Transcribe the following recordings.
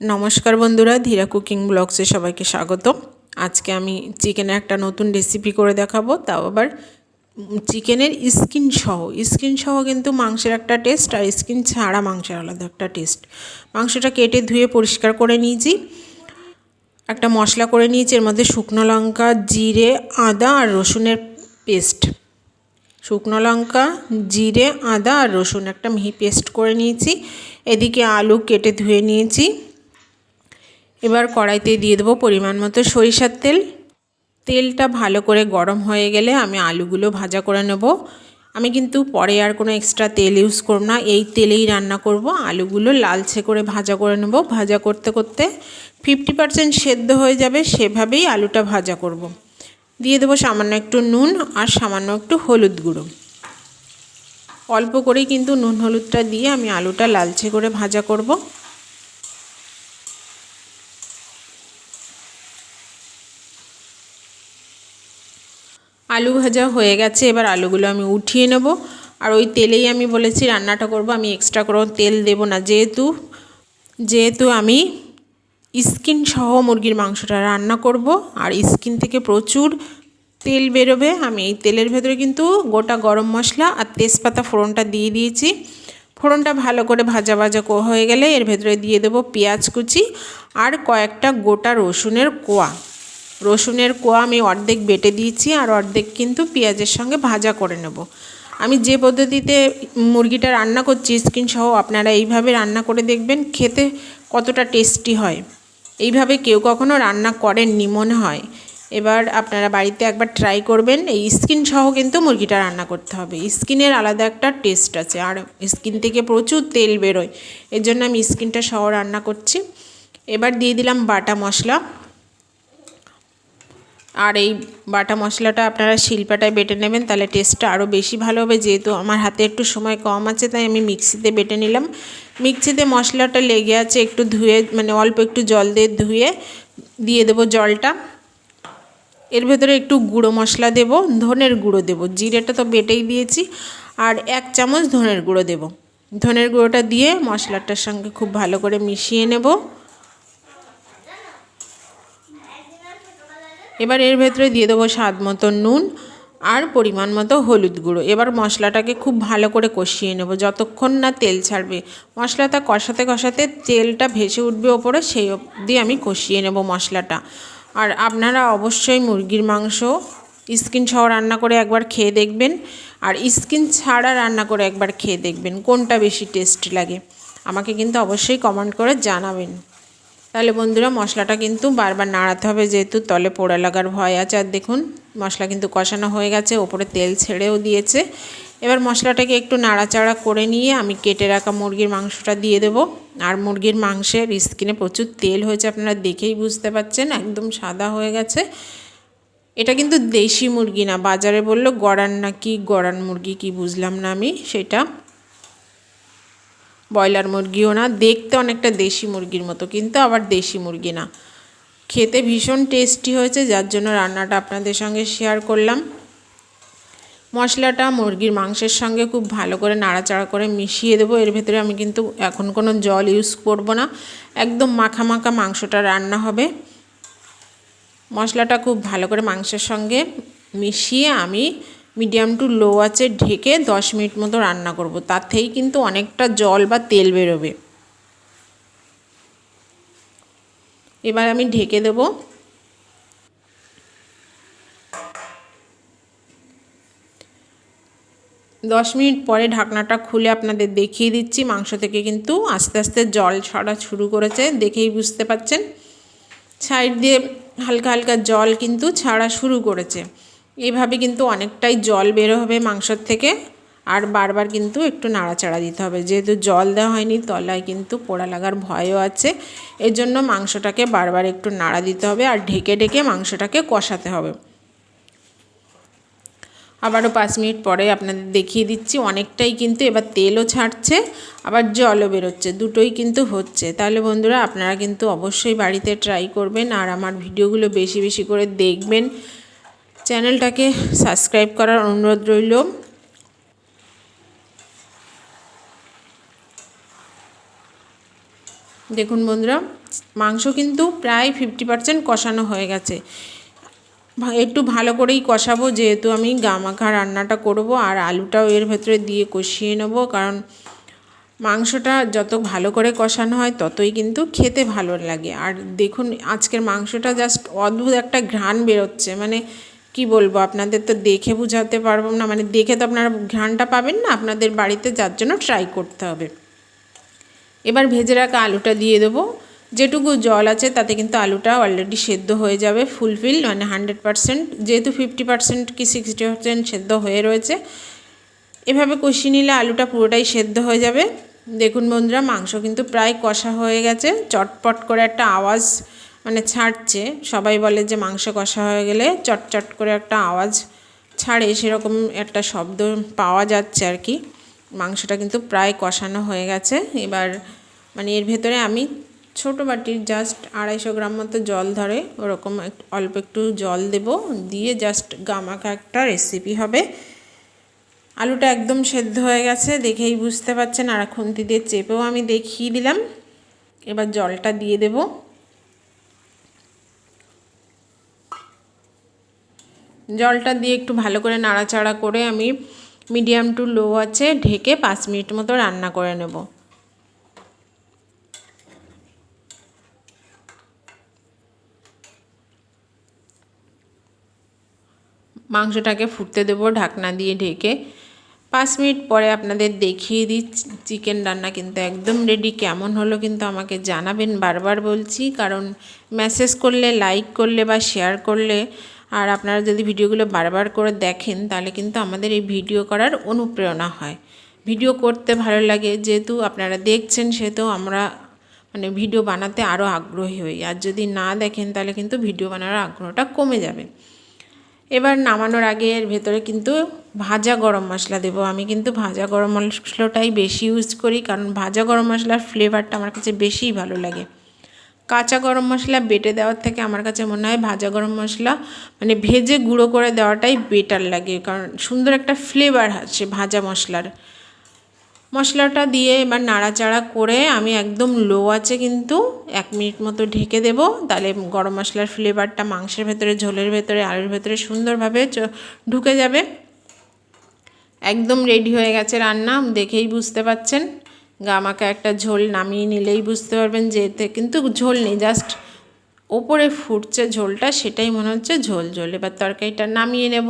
নমস্কার বন্ধুরা, ধীরা কুকিং ব্লগসে সবাইকে স্বাগত আজকে আমি চিকেনের একটা নতুন রেসিপি করে দেখাবো, তাও আবার চিকেনের স্কিন সহ। স্কিন সহ কিন্তু মাংসের একটা টেস্ট আর স্কিন ছাড়া মাংসের আলাদা একটা টেস্ট মাংসটা কেটে ধুয়ে পরিষ্কার করে নিয়েছি। একটা মশলা করে নিয়েছি, এর মধ্যে শুকনো লঙ্কা, জিরে, আদা আর রসুনের পেস্ট শুকনো লঙ্কা, জিরে, আদা আর রসুন একটা মিহি পেস্ট করে নিয়েছি। এদিকে আলু কেটে ধুয়ে নিয়েছি। এবার কড়াইতে দিয়ে দেবো পরিমাণ মতো সরিষার তেল। তেলটা ভালো করে গরম হয়ে গেলে আমি আলুগুলো ভাজা করে নেব। আমি কিন্তু পরে আর কোনো এক্সট্রা তেল ইউজ করব না, এই তেলেই রান্না করব। আলুগুলো লালচে করে ভাজা করে নেব। ভাজা করতে করতে ফিফটি পারসেন্ট সেদ্ধ হয়ে যাবে, সেভাবেই আলুটা ভাজা করব। দিয়ে দেবো সামান্য একটু নুন আর সামান্য একটু হলুদ গুঁড়ো। অল্প করেই কিন্তু নুন হলুদটা দিয়ে আমি আলুটা লালচে করে ভাজা করব। আলু ভাজা হয়ে গেছে, এবার আলুগুলো আমি উঠিয়ে নেব। আর ওই তেলেই আমি বলেছি রান্নাটা করব, আমি এক্সট্রা করে তেল দেব না। যেহেতু যেহেতু আমি স্কিন সহ মুরগির মাংসটা রান্না করব, আর স্কিন থেকে প্রচুর তেল বেরোবে, আমি এই তেলের ভেতরে কিন্তু গোটা গরম মশলা আর তেজপাতা ফোড়নটা দিয়ে দিয়েছি। ফোড়নটা ভালো করে ভাজা ভাজা হয়ে গেলে এর ভেতরে দিয়ে দেবো পেঁয়াজ কুচি আর কয়েকটা গোটা রসুনের কোয়া। রসুনের কোয়া আমি অর্ধেক বেটে দিয়েছি আর অর্ধেক কিন্তু পেঁয়াজের সঙ্গে ভাজা করে নেব। আমি যে পদ্ধতিতে মুরগিটা রান্না করছি, স্কিন সহ আপনারা এইভাবে রান্না করে দেখবেন, খেতে কতটা টেস্টি হয়। এইভাবে কেউ কখনো রান্না করেননি মনে হয়। এবার আপনারা বাড়িতে একবার ট্রাই করবেন, এই স্কিন সহ কিন্তু মুরগিটা রান্না করতে হবে। স্কিনের আলাদা একটা টেস্ট আছে আর স্কিন থেকে প্রচুর তেল বেরোয়। এর জন্য আমি স্কিনটা সহ রান্না করছি। এবার দিয়ে দিলাম বাটা মশলা। আর এই বাটা মশলাটা আপনারা শিল্পাটায় বেটে নেবেন, তাহলে টেস্টটা আরও বেশি ভালো হবে। যেহেতু আমার হাতে একটু সময় কম আছে, তাই আমি মিক্সিতে বেটে নিলাম। মিক্সিতে মশলাটা লেগে আছে একটু ধুয়ে মানে অল্প একটু জল দিয়ে ধুয়ে দিয়ে দেবো জলটা। এর ভেতরে একটু গুঁড়ো মশলা দেব, ধনের গুঁড়ো দেব। জিরেটা তো বেটেই দিয়েছি। আর এক চামচ ধনের গুঁড়ো দেব। ধনের গুঁড়োটা দিয়ে মশলাটার সঙ্গে খুব ভালো করে মিশিয়ে নেব। এবার এর ভেতরে দিয়ে দেবো স্বাদ মতো নুন আর পরিমাণ মতো হলুদ গুঁড়ো। এবার মশলাটাকে খুব ভালো করে কষিয়ে নেব। যতক্ষণ না তেল ছাড়বে, মশলাটা কষাতে কষাতে তেলটা ভেসে উঠবে ওপরে, সেই অবধি আমি কষিয়ে নেব মশলাটা। আর আপনারা অবশ্যই মুরগির মাংস স্কিন সহ রান্না করে একবার খেয়ে দেখবেন। আর স্কিন ছাড়া রান্না করে একবার খেয়ে দেখবেন, কোনটা বেশি টেস্ট লাগে। আমাকে কিন্তু অবশ্যই কমেন্ট করে জানাবেন। তাহলে বন্ধুরা মশলাটা কিন্তু বারবার নাড়াতে হবে যেহেতু তলে পোড়া লাগার ভয় আছে। আর দেখুন, মশলা কিন্তু কষানো হয়ে গেছে, ওপরে তেল ছেড়েও দিয়েছে। এবার মশলাটাকে একটু নাড়াচাড়া করে নিয়ে আমি কেটে রাখা মুরগির মাংসটা দিয়ে দেব। আর মুরগির মাংসের স্কিনে প্রচুর তেল হয়েছে, আপনারা দেখেই বুঝতে পাচ্ছেন, একদম সাদা হয়ে গেছে। এটা কিন্তু দেশি মুরগি না, বাজারে বলল গড়ান নাকি গড়ান মুরগি কি বুঝলাম না আমি, সেটা ব্রয়লার মুরগিও না, দেখতে অনেকটা দেশি মুরগির মতো, কিন্তু আবার দেশি মুরগি না। খেতে ভীষণ টেস্টি হয়েছে, যার জন্য রান্নাটা আপনাদের সঙ্গে শেয়ার করলাম। মশলাটা মুরগির মাংসের সঙ্গে খুব ভালো করে নাড়াচাড়া করে মিশিয়ে দেবো। এর ভেতরে আমি কিন্তু এখন কোনো জল ইউজ করব না। একদম মাখা মাখা মাংসটা রান্না হবে। মশলাটা খুব ভালো করে মাংসের সঙ্গে মিশিয়ে আমি মিডিয়াম টু লো আছে, ঢেকে দশ মিনিট মতো রান্না করব। তাতেই কিন্তু অনেকটা জল বা তেল বেরোবে। এবার আমি ঢেকে দেব। দশ মিনিট পরে ঢাকনাটা খুলে আপনাদের দেখিয়ে দিচ্ছি। মাংস থেকে কিন্তু আস্তে আস্তে জল ছড়া শুরু করেছে, দেখেই বুঝতে পাচ্ছেন। সাইড দিয়ে হালকা হালকা জল কিন্তু ছাড়া শুরু করেছে। এইভাবে কিন্তু অনেকটাই জল বেরো হবে মাংসর থেকে, আর বারবার কিন্তু একটু নাড়াচাড়া দিতে হবে। যেহেতু জল দেওয়া হয়নি, তলায় কিন্তু পোড়া লাগার ভয়ও আছে। এর জন্য মাংসটাকে বারবার একটু নাড়া দিতে হবে আর ঢেকে ঢেকে মাংসটাকে কষাতে হবে। আবারও পাঁচ মিনিট পরে আপনাদের দেখিয়ে দিচ্ছি, অনেকটাই কিন্তু এবার তেলও ছাড়ছে, আবার জলও বেরোচ্ছে। দুটোই কিন্তু হচ্ছে। তাহলে বন্ধুরা, আপনারা কিন্তু অবশ্যই বাড়িতে ট্রাই করবেন আর আমার ভিডিওগুলো বেশি বেশি করে দেখবেন। চ্যানেলটাকে সাবস্ক্রাইব করার অনুরোধ রইল। দেখুন বন্ধুরা, মাংস কিন্তু প্রায় ফিফটি পার্সেন্ট কষানো হয়ে গেছে। একটু ভালো করেই কষাবো, যেহেতু আমি গামাখা রান্নাটা করব আর আলুটাও এর ভেতরে দিয়ে কষিয়ে নেব, কারণ মাংসটা যত ভালো করে কষানো হয় ততই কিন্তু খেতে ভালো লাগে। আর দেখুন, আজকের মাংসটা জাস্ট অদ্ভুত একটা ঘ্রাণ বেরোচ্ছে মানে কি বলব, আপনাদের তো দেখে বোঝাতে পারব না। মানে দেখে তো আপনারা ঘ্রাণটা পাবেন না, আপনাদের বাড়িতে যার জন্য ট্রাই করতে হবে। এবার ভেজে রাখা আলুটা দিয়ে দেবো। যেটুকু জল আছে, তাতে কিন্তু আলুটা অলরেডি সেদ্ধ হয়ে যাবে ফুলফিল মানে হান্ড্রেড পারসেন্ট যেহেতু ফিফটি পারসেন্ট কি সিক্সটি পারসেন্ট সেদ্ধ হয়ে রয়েছে। এভাবে কষিয়ে নিলে আলুটা পুরোটাই সেদ্ধ হয়ে যাবে। দেখুন বন্ধুরা, মাংস কিন্তু প্রায় কষা হয়ে গেছে। চটপট করে একটা আওয়াজ মানে ছাড়ছে। সবাই বলে যে মাংস কষা হয়ে গেলে চটচট করে একটা আওয়াজ ছাড়ে, সেরকম একটা শব্দ পাওয়া যাচ্ছে আর কি। মাংসটা কিন্তু প্রায় কষানো হয়ে গেছে। এবার মানে এর ভেতরে আমি ছোটো বাটির জাস্ট আড়াইশো গ্রাম মতো জল ধরে ওরকম অল্প একটু জল দেব। দিয়ে জাস্ট গামাকা একটা রেসিপি হবে। আলুটা একদম সেদ্ধ হয়ে গেছে, দেখেই বুঝতে পারছেন। আর খুন্তি দিয়ে চেপেও আমি দেখিয়ে দিলাম। এবার জলটা দিয়ে দেব। জলটা দিয়ে একটু ভালো করে নাড়াচাড়া করে আমি মিডিয়াম টু লো আছে ঢেকে পাঁচ মিনিট মতো রান্না করে নেব। মাংসটাকে ফুটতে দেবো ঢাকনা দিয়ে ঢেকে। পাঁচ মিনিট পরে আপনাদের দেখিয়ে দিই চিকেন রান্না কিন্তু একদম রেডি কেমন হলো কিন্তু আমাকে জানাবেন বারবার বলছি, কারণ মেসেজ করলে লাইক করলে বা শেয়ার করলে আর আপনারা যদি ভিডিওগুলো বারবার করে দেখেন, তাহলে কিন্তু আমাদের এই ভিডিও করার অনুপ্রেরণা হয়। ভিডিও করতে ভালো লাগে, যেহেতু আপনারা দেখছেন, সেহেতু আমরা মানে ভিডিও বানাতে আরও আগ্রহী হই। আর যদি না দেখেন, তাহলে কিন্তু ভিডিও বানানোর আগ্রহটা কমে যাবে। এবার নামানোর আগে এর ভেতরে কিন্তু ভাজা গরম মশলা দেবো। আমি কিন্তু ভাজা গরম মশলাটাই বেশি ইউজ করি, কারণ ভাজা গরম মশলার ফ্লেভারটা আমার কাছে বেশিই ভালো লাগে। কাঁচা গরম মশলা বেটে দেওয়ার থেকে আমার কাছে মনে হয় ভাজা গরম মশলা মানে ভেজে গুঁড়ো করে দেওয়াটাই বেটার লাগে। কারণ সুন্দর একটা ফ্লেভার আছে ভাজা মশলার। মশলাটা দিয়ে এবার নাড়াচাড়া করে আমি একদম লো আছে কিন্তু এক মিনিট মতো ঢেকে দেবো। তাহলে গরম মশলার ফ্লেভারটা মাংসের ভেতরে, ঝোলের ভেতরে, আলুর ভেতরে সুন্দরভাবে ঢুকে যাবে। একদম রেডি হয়ে গেছে রান্না, দেখেই বুঝতে পাচ্ছেন। গামাকে একটা ঝোল নামিয়ে নিলেই বুঝতে পারবেন যে এতে কিন্তু ঝোল নেই, জাস্ট ওপরে ফুটছে ঝোলটা, সেটাই মনে হচ্ছে ঝোল ঝোল। এবার তরকারিটা নামিয়ে নেব।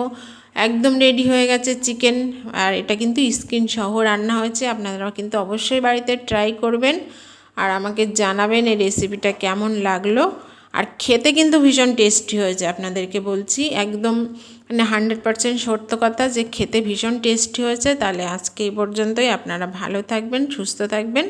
একদম রেডি হয়ে গেছে চিকেন আর এটা কিন্তু স্কিন সহ রান্না হয়েছে। আপনারা কিন্তু অবশ্যই বাড়িতে ট্রাই করবেন। আর আমাকে জানাবেন এই রেসিপিটা কেমন লাগল। আর খেতে কিন্তু ভীষণ টেস্টি হয়েছে আপনাদেরকে বলছি। একদম মানে হান্ড্রেড পারসেন্ট সত্য কথা যে খেতে ভীষণ টেস্টি হয়েছে। তাহলে আজকে এই পর্যন্তই। আপনারা ভালো থাকবেন, সুস্থ থাকবেন।